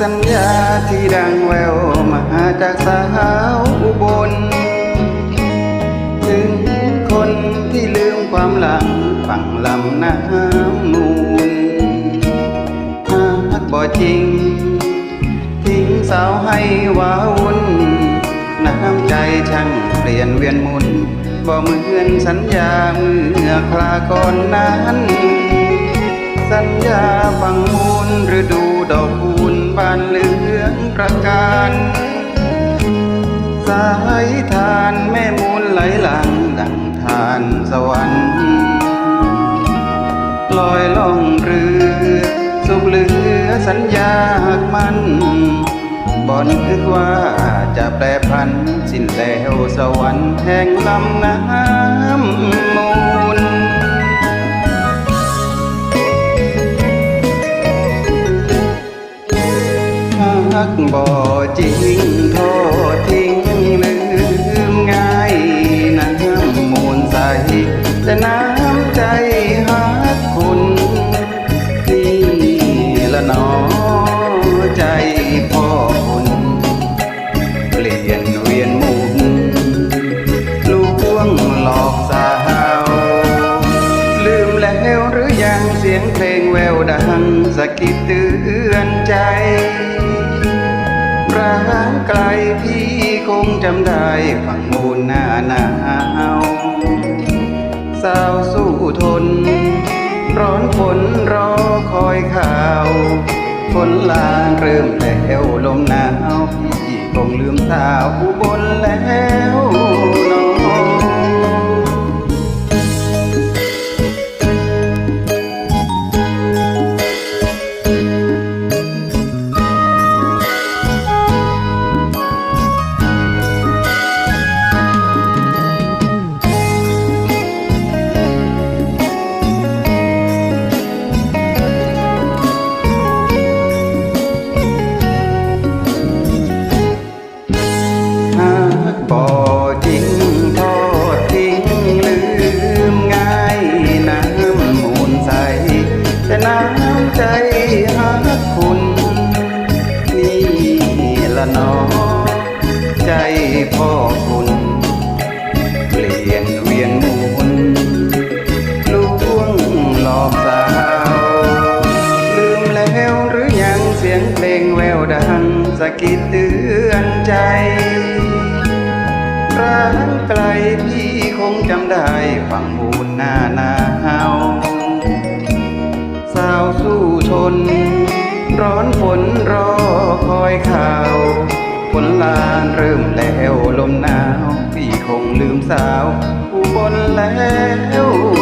สัญญาที่ดังแววมาจากสาวอุบล ถึงคนที่ลืมความหลังฝั่งลำน้ำมูลหากบ่จริง ทิ้งสาวให้วาวุ่นน้ำใจช่างเปลี่ยนเวียนมุนบ่เหมือนสัญญาเมื่อคลาก่อนนั้น สัญญาฟังมูลฤดูดอก บานเหลืองประการสายทานแม่มูลไหลหลังดังทานสวรรค์ลอยล่องเรือ สุขเหลือสัญญาหักมันบ่นนึกว่าจะแปรพันสิ้นแล้วสวรรค์แห่งลำน้ำ กบ่จริงโทษทิ้งลืมง่ายน้ำมูลใสแต่น้ำใจหักคุณนี่ละหนอใจพ่อคุณเปลี่ยนเวียนหมุนลวงหลอกสาว ลืมแล้วหรือยังเสียงเพลงแววดังสะกิดเตือนใจ ร้างไกลพี่คงจำได้ฝั่งมูลหน้าหนาวสาวสู้ทน ร้อนฝนรอคอยข่าวฝนลาเริ่มแล้วลมหนาวพี่คงลืมสาวบนแล้ว พ่อคุณเปลี่ยนเวียนหมุนลวงหลอกสาว ลืมแล้วหรือยังเสียงเพลงแววดังสะกิดเตือนใจร้างไกลพี่คงจำได้ฝั่งมูลหน้าหนาวสาวสู้ทนร้อนฝ สาวอุบนแล้ว